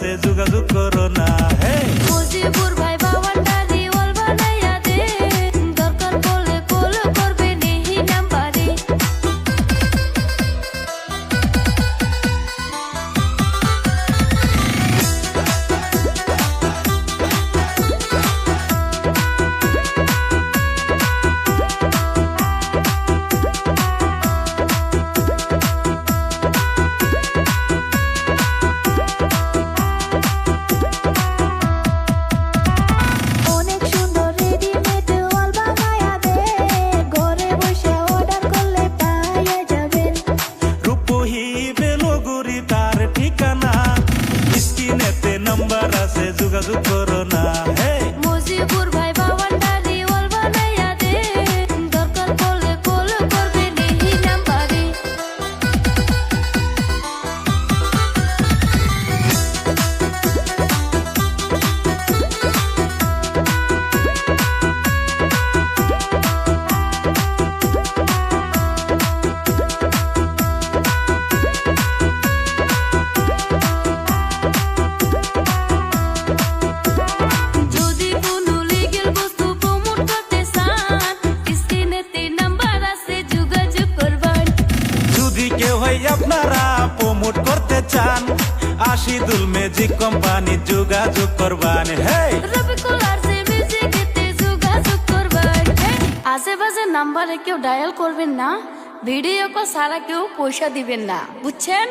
aceso সাথে যোগাযোগ করো না। হে মুজিবুর কে হই আপনারা প্রমোট করতে চান। আশিদুল ম্যাজিক কোম্পানি যোগাযোগ করবান, হেই। আশেপাশে নাম্বারে কেউ ডায়াল করবেন না ভিডিও কল সারা কেউ পয়সা দিবেন না, বুঝছেন?